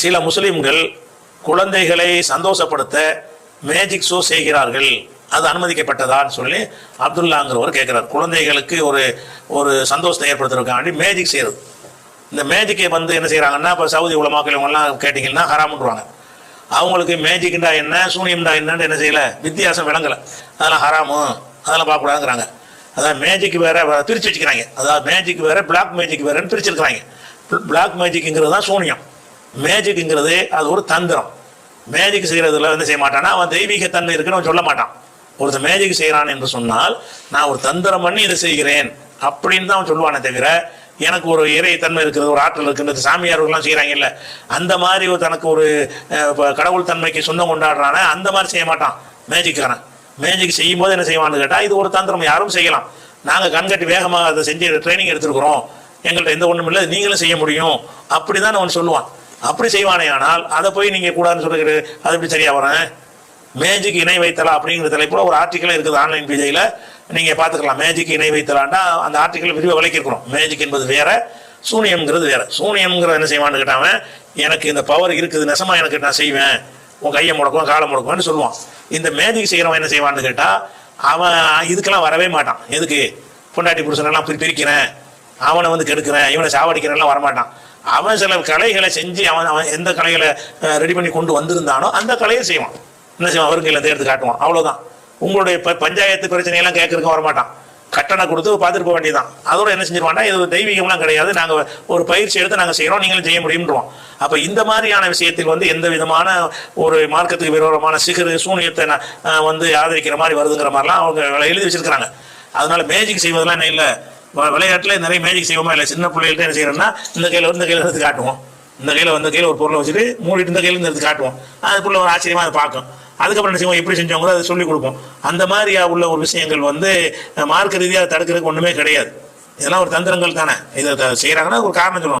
சில முஸ்லிம்கள் குழந்தைகளை சந்தோஷப்படுத்த மேஜிக் ஷோ செய்கிறார்கள். அது அனுமதிக்கப்பட்டதான்னு சொல்லி அப்துல்லாங்கிறவர் கேட்குறார் குழந்தைகளுக்கு ஒரு ஒரு சந்தோஷத்தை ஏற்படுத்துறதுக்காண்டி மேஜிக் செய்கிறது இந்த மேஜிக்கை வந்து என்ன செய்கிறாங்கன்னா இப்போ சவுதி உலமாக்கள் இவங்கெல்லாம் கேட்டிங்கன்னா ஹராமுன்றாங்க அவங்களுக்கு மேஜிக்டா என்ன சூனியம்டா என்னன்னு என்ன செய்யலை வித்தியாசம் விளங்கலை. அதெல்லாம் ஹராமு அதெல்லாம் பார்க்கக்கூடாதுங்கிறாங்க. அதான் மேஜிக் வேற வேற பிரித்து வச்சுக்கிறாங்க. அதாவது மேஜிக் வேற பிளாக் மேஜிக் வேறன்னு பிரிச்சிருக்கிறாங்க. பிளாக் மேஜிக்ங்கிறது தான் சூனியம். மேஜிக்குங்கிறது அது ஒரு தந்திரம். மேஜிக் செய்கிறதுல வந்து செய்ய மாட்டானா. அவன் தெய்வீக தன்மை இருக்குன்னு அவன் சொல்ல மாட்டான். ஒருத்தர் மேஜிக் செய்கிறான் என்று சொன்னால் நான் ஒரு தந்திரம் பண்ணி இதை செய்கிறேன் அப்படின்னு தான் அவன் சொல்லுவானே தவிர எனக்கு ஒரு இறை தன்மை இருக்கிறது ஒரு ஆற்றல் இருக்குன்றது சாமியார்கள்லாம் செய்கிறாங்கல்ல அந்த மாதிரி ஒரு தனக்கு ஒரு கடவுள் தன்மைக்கு சொந்தம் கொண்டாடுறானே அந்த மாதிரி செய்ய மாட்டான் மேஜிக்காரன் மேஜிக் செய்யும் போது என்ன செய்வான்னு கேட்டால் இது ஒரு தந்திரம் யாரும் செய்யலாம். நாங்கள் கண்கட்டி வேகமாக அதை செஞ்சு ட்ரைனிங் எடுத்துருக்குறோம். எங்கள்கிட்ட எந்த ஒன்றும் இல்லை நீங்களும் செய்ய முடியும். அப்படி தான் அவன் சொல்லுவான். அப்படி செய்வானே ஆனால் அதை போய் நீங்கள் கூடாதுன்னு சொல்லுகிறது அது எப்படி சரியா வரேன் மேஜிக் இணை வைத்தலா அப்படிங்கிற தலைப்பில் ஒரு ஆர்டிக்கல் இருக்குது ஆன்லைன் பேஜையில் நீங்கள் பார்த்துக்கலாம். மேஜிக் இணை வைத்தலான்னா அந்த ஆர்டிக்கல் விரிவாக விளக்கியிருக்கிறோம் மேஜிக் என்பது வேற சூனியம்ங்கிறது வேற. சூனியம்ங்கிறது என்ன செய்வான்னு கேட்டாவன் எனக்கு இந்த பவர் இருக்குது நெசமா எனக்கு நான் செய்வேன். உன் கையை முடக்கும் காலை முடக்கும்னு சொல்லுவான். இந்த மேஜிக் செய்கிறவன் என்ன செய்வான்னு கேட்டால் அவன் இதுக்கெல்லாம் வரவே மாட்டான். எதுக்கு? பொண்டாட்டி புருஷனெல்லாம் பிரிக்கிறேன். அவனை வந்து கெடுக்கிறேன். இவனை சாவடிக்கிறேன்லாம் வரமாட்டான். அவன் சில கலைகளை செஞ்சு அவன் அவன் எந்த கலைகளை ரெடி பண்ணி கொண்டு வந்திருந்தானோ அந்த கலையை செய்வான். என்ன செய்வான்? அவருங்கையில் எடுத்து காட்டுவான். அவ்வளோதான் உங்களுடைய ப- பஞ்சாயத்து பிரச்சனையெல்லாம் கேட்கறதுக்கு வரமாட்டான். கட்டணம் கொடுத்து பார்த்துட்டு போக வேண்டியதான் அதோட என்ன செஞ்சிருவான்னா இது தெய்வீகம்லாம் கிடையாது. நாங்கள் ஒரு பயிற்சி எடுத்து நாங்கள் செய்கிறோம் நீங்களும் செய்ய முடியும்ன்றோம் அப்போ இந்த மாதிரியான விஷயத்தில் வந்து எந்த விதமான ஒரு மார்க்கத்துக்கு விரோதமான சிகரு சூனியத்தை வந்து ஆதரிக்கிற மாதிரி வருதுங்கிற மாதிரிலாம் அவங்க எழுதி வச்சிருக்கிறாங்க. அதனால மேஜிக் செய்வதெல்லாம் என்ன இல்லை. விளையாட்டில் நிறைய மேஜிக் செய்வோமா இல்லை? சின்ன பிள்ளைகள்ட்ட என்ன செய்யறோம்னா இந்த கையில் இந்த கையில் எடுத்து காட்டுவோம். இந்த கையில் வந்து கையில் ஒரு பொருளை வச்சுட்டு மூடிட்டு இந்த கையில் இருந்து எடுத்து காட்டுவோம். அதுக்குள்ள ஒரு ஆச்சரியமாக அதை பார்க்கும். அதுக்கப்புறம் என்ன செய்வோம்? எப்படி செஞ்சவங்களோ அதை சொல்லிக் கொடுப்போம். அந்த மாதிரி உள்ள ஒரு விஷயங்கள் வந்து மார்க்க ரீதியாக தடுக்கிறதுக்கு ஒன்றுமே கிடையாது. இதெல்லாம் ஒரு தந்திரங்கள் தானே. இதை செய்கிறாங்கன்னா ஒரு காரணம் சொல்லுவோம்